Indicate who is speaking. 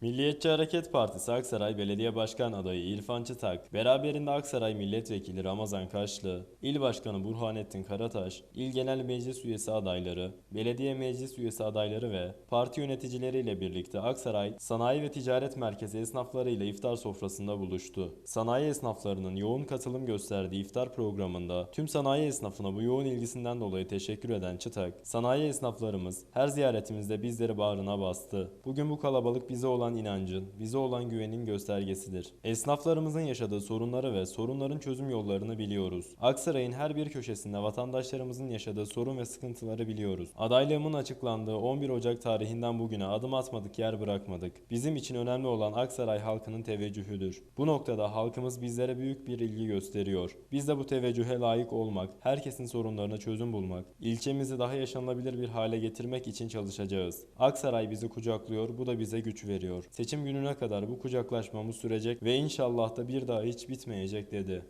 Speaker 1: Milliyetçi Hareket Partisi Aksaray Belediye Başkan adayı İrfan Çıtak, beraberinde Aksaray Milletvekili Ramazan Kaşlı, İl Başkanı Burhanettin Karataş, İl Genel Meclis Üyesi adayları, Belediye Meclis Üyesi adayları ve parti yöneticileriyle birlikte Aksaray Sanayi ve Ticaret Merkezi esnaflarıyla iftar sofrasında buluştu. Sanayi esnaflarının yoğun katılım gösterdiği iftar programında tüm sanayi esnafına bu yoğun ilgisinden dolayı teşekkür eden Çıtak, sanayi esnaflarımız her ziyaretimizde bizleri bağrına bastı. Bugün bu kalabalık bize olan inancın, bize olan güvenin göstergesidir. Esnaflarımızın yaşadığı sorunları ve sorunların çözüm yollarını biliyoruz. Aksaray'ın her bir köşesinde vatandaşlarımızın yaşadığı sorun ve sıkıntıları biliyoruz. Adaylığımın açıklandığı 11 Ocak tarihinden bugüne adım atmadık yer bırakmadık. Bizim için önemli olan Aksaray halkının teveccühüdür. Bu noktada halkımız bizlere büyük bir ilgi gösteriyor. Biz de bu teveccühe layık olmak, herkesin sorunlarına çözüm bulmak, ilçemizi daha yaşanılabilir bir hale getirmek için çalışacağız. Aksaray bizi kucaklıyor, bu da bize güç veriyor. Seçim gününe kadar bu kucaklaşmamız sürecek ve inşallah da bir daha hiç bitmeyecek dedi.